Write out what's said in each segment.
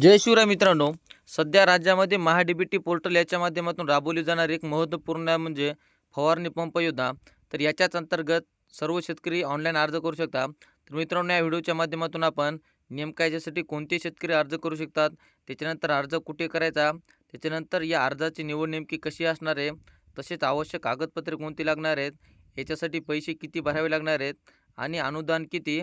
जय शिवराय मित्रांनो. सध्या राज्यामध्ये महाडीबीटी पोर्टल याच्या माध्यमातून राबवली जाणारी एक महत्त्वपूर्ण म्हणजे फवारणी पंप योजना तर याच्याच अंतर्गत सर्व शेतकरी ऑनलाईन अर्ज करू शकता तर मित्रांनो या व्हिडिओच्या माध्यमातून आपण नेमका याच्यासाठी कोणते शेतकरी अर्ज करू शकतात त्याच्यानंतर अर्ज कुठे करायचा त्याच्यानंतर या अर्जाची निवड नेमकी कशी असणार आहे तसेच आवश्यक कागदपत्रे कोणती लागणार आहेत याच्यासाठी पैसे किती भरावे लागणार आहेत आणि अनुदान किती?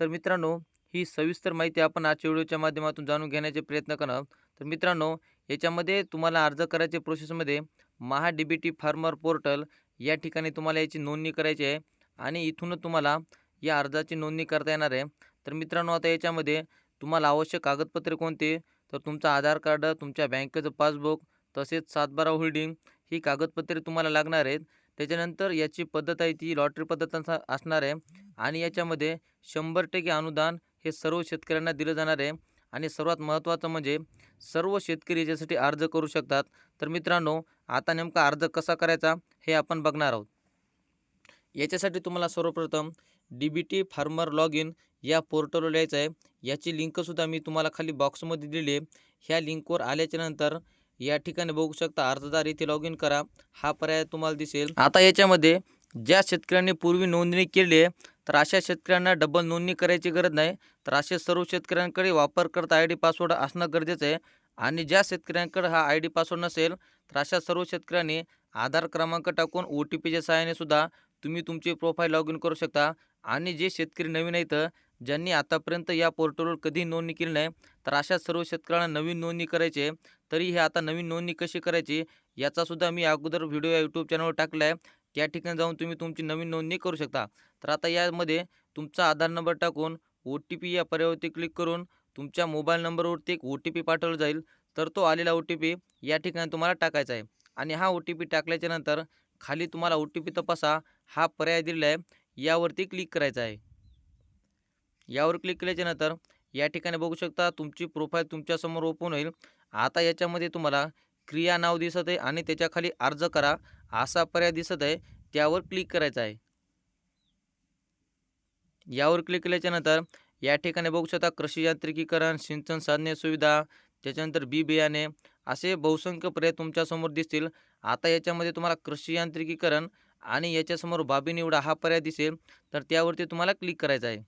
तर मित्रांनो ही सविस्तर माहिती आपण आजच्या व्हिडिओच्या माध्यमातून जाणून घेण्याचे प्रयत्न करणार तर मित्रांनो याच्यामध्ये तुम्हाला अर्ज करायच्या प्रोसेसमध्ये Maha D B T farmer portal या ठिकाणी तुम्हाला याची नोंदणी करायची आहे आणि इथूनच तुम्हाला या अर्जाची नोंदणी करता येणार आहे. तर मित्रांनो आता याच्यामध्ये तुम्हाला आवश्यक कागदपत्रे कोणते? तर तुमचं आधार कार्ड तुमच्या बँकेचं पासबुक तसेच सातबारा होल्डिंग ही कागदपत्रे तुम्हाला लागणार आहेत. त्याच्यानंतर याची पद्धत आहे ती लॉटरी पद्धत असणार आहे. आणि याच्यामध्ये शंभर टक्के अनुदान हे सर्व शेतकऱ्यांना दिलं जाणार आहे. आणि सर्वात महत्त्वाचं म्हणजे सर्व शेतकरी याच्यासाठी अर्ज करू शकतात. तर मित्रांनो आता नेमका अर्ज कसा करायचा हे आपण बघणार आहोत. याच्यासाठी तुम्हाला सर्वप्रथम D B T farmer log in या पोर्टलवर यायचं आहे. याची लिंकसुद्धा मी तुम्हाला खाली बॉक्समध्ये दिली आहे. ह्या लिंकवर आल्याच्यानंतर या ठिकाणी बघू शकता अर्जदार इथे लॉग इन करा. हा पर्याय तुम्हाला दिसेल. आता याच्यामध्ये ज्या शेतकऱ्यांनी पूर्वी नोंदणी केली आहे तर अशा शेतकऱ्यांना डबल नोंदणी करायची गरज नाही. तर असे सर्व शेतकऱ्यांकडे वापरकर्ता आय डी पासवर्ड असणं गरजेचं आहे. आणि ज्या शेतकऱ्यांकडे हा आय डी पासवर्ड नसेल तर अशा सर्व शेतकऱ्यांनी आधार क्रमांक टाकून ओ टी पीच्या सहाय्याने सुद्धा तुम्ही तुमची प्रोफाईल लॉग इन करू शकता. आणि जे शेतकरी नवीन आहेत ज्यांनी आतापर्यंत या पोर्टलवर कधी नोंदणी केली नाही तर अशा सर्व शेतकऱ्यांना नवीन नोंदणी करायची आहे. तरी हे आता नवीन नोंदणी कशी करायची याचासुद्धा मी अगोदर व्हिडिओ या यूट्यूब चॅनलवर टाकला आहे त्या ठिकाणी जाऊन तुम्ही तुमची नवीन नोंदणी करू शकता. तर आता यामध्ये तुमचा आधार नंबर टाकून ओ टी पी या पर्यावरती क्लिक करून तुमच्या मोबाईल नंबरवरती एक ओ टी पी पाठवला जाईल. तर तो आलेला ओ टी पी या ठिकाणी तुम्हाला टाकायचा आहे. आणि हा ओ टी पी टाकल्याच्या नंतर खाली तुम्हाला ओ टी पी तपासा. हा पर्याय दिलेला आहे. यावरती क्लिक करायचा आहे. यावर क्लिक केल्याच्यानंतर या ठिकाणी बघू शकता तुमची प्रोफाईल तुमच्यासमोर ओपन होईल. आता याच्यामध्ये तुम्हाला क्रिया नाव दिसत आहे आणि त्याच्याखाली अर्ज करा. असा पर्याय दिसत आहे त्यावर क्लिक करायचा आहे. यावर क्लिक केल्याच्यानंतर या ठिकाणी बघू शकता कृषी यांत्रिकीकरण सिंचन साधने सुविधा त्याच्यानंतर बी बियाणे असे बहुसंख्य पर्याय तुमच्यासमोर दिसतील. आता याच्यामध्ये तुम्हाला कृषी यांत्रिकीकरण आणि याच्यासमोर बाबी निवडा हा पर्याय दिसेल तर त्यावरती तुम्हाला क्लिक करायचं आहे.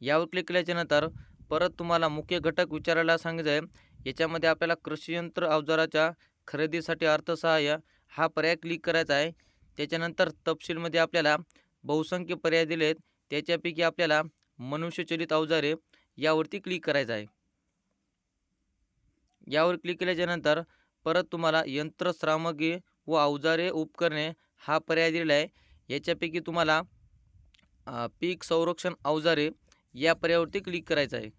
यावर क्लिक केल्याच्यानंतर परत तुम्हाला मुख्य घटक विचारायला सांगायचं आहे. याच्यामध्ये आपल्याला कृषी यंत्र अवजाराच्या खरेदीसाठी अर्थसहाय्य हा पर्याय क्लिक करायचा आहे. त्याच्यानंतर तपशीलमध्ये आपल्याला बहुसंख्य पर्याय दिले आहेत त्याच्यापैकी आपल्याला मनुष्यचलित अवजारे यावरती क्लिक करायचं आहे. यावर क्लिक केल्याच्यानंतर परत तुम्हाला यंत्रसामग्री व अवजारे उपकरणे हा पर्याय दिलेला आहे. याच्यापैकी तुम्हाला पीक संरक्षण अवजारे या पर्यायावरती क्लिक करायचं आहे.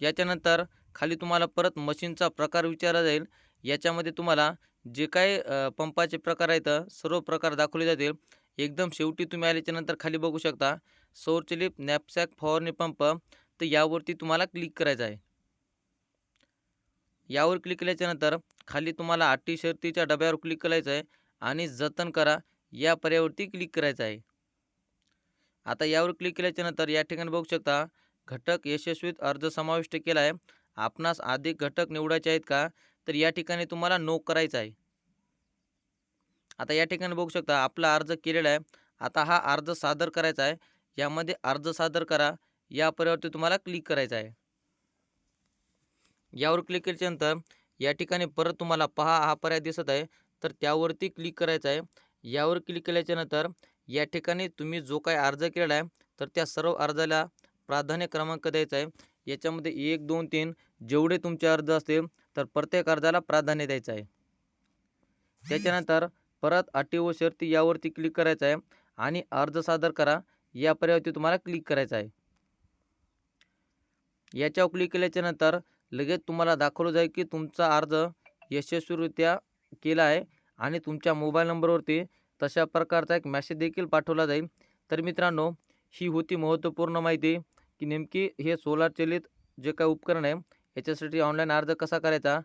याच्यानंतर खाली तुम्हाला परत मशीनचा प्रकार विचारला जाईल. याच्यामध्ये तुम्हाला जे काय पंपाचे प्रकार आहेत सर्व प्रकार दाखवले जातील. एकदम शेवटी तुम्ही आल्याच्यानंतर खाली बघू शकता सौरचलित नॅपसॅक फवारणी पंप तर यावरती तुम्हाला क्लिक करायचं आहे. यावर क्लिक केल्याच्यानंतर खाली तुम्हाला अटी शर्तीच्या डब्यावर क्लिक करायचं आहे आणि जतन करा या पर्यायावरती क्लिक करायचं आहे. आता यावर क्लिक केल्याच्यानंतर या ठिकाणी बघू शकता घटक यशस्वीत अर्ज समाविष्ट केला आहे. आपणास अधिक घटक निवडायचे आहेत का? तर या ठिकाणी तुम्हाला नो करायचं आहे. आता या ठिकाणी बघू शकता आपला अर्ज केलेला आहे. आता हा अर्ज सादर करायचा आहे. यामध्ये अर्ज सादर करा. या पर्यावरती तुम्हाला क्लिक करायचं आहे. यावर क्लिक केल्याच्यानंतर या ठिकाणी परत तुम्हाला पहा हा पर्याय दिसत आहे. तर त्यावरती क्लिक करायचं आहे. यावर क्लिक केल्याच्यानंतर या ठिकाणी तुम्ही जो काय अर्ज केलेला आहे तर त्या सर्व अर्जाला प्राधान्य क्रमांक द्यायचा आहे. याच्यामध्ये एक दोन तीन जेवढे तुमचे अर्ज असतील तर प्रत्येक अर्जाला प्राधान्य द्यायचं आहे. त्याच्यानंतर परत अटी व शर्ती यावरती क्लिक करायचं आहे आणि अर्ज सादर करा. या पर्यायावरती तुम्हाला क्लिक करायचं आहे. याच्यावर क्लिक केल्याच्यानंतर लगेच तुम्हाला दाखवलं जाईल की तुमचा अर्ज यशस्वीरित्या केला आहे आणि तुमच्या मोबाईल नंबरवरती तशा प्रकारचा एक मॅसेज देखील पाठवला जाईल. तर मित्रांनो ही होती महत्त्वपूर्ण माहिती की नेमकी हे सोलार चलित जे काही उपकरण आहे याच्यासाठी ऑनलाईन अर्ज कसा करायचा?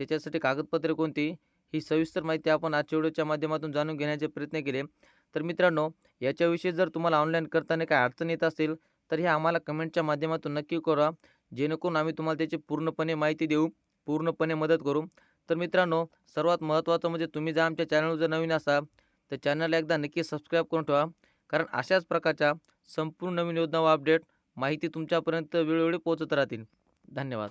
त्याच्यासाठी कागदपत्रे कोणती? ही सविस्तर माहिती आपण आजच्या व्हिडिओच्या माध्यमातून जाणून घेण्याचे प्रयत्न केले. तर मित्रांनो याच्याविषयी जर तुम्हाला ऑनलाईन करताना काही अडचण येत असेल तर हे आम्हाला कमेंटच्या माध्यमातून नक्की करा जेणेकरून आम्ही तुम्हाला त्याची पूर्णपणे माहिती देऊ पूर्णपणे मदत करू. तर मित्रांनो सर्वात महत्त्वाचं म्हणजे तुम्ही जर आमच्या चॅनलवर जर नवीन असाल तर चॅनलला एकदा नक्की सबस्क्राईब करून ठेवा. कारण अशाच प्रकारच्या संपूर्ण नवीन योजना व अपडेट माहिती तुमच्यापर्यंत वेळोवेळी पोहोचत राहतील. धन्यवाद.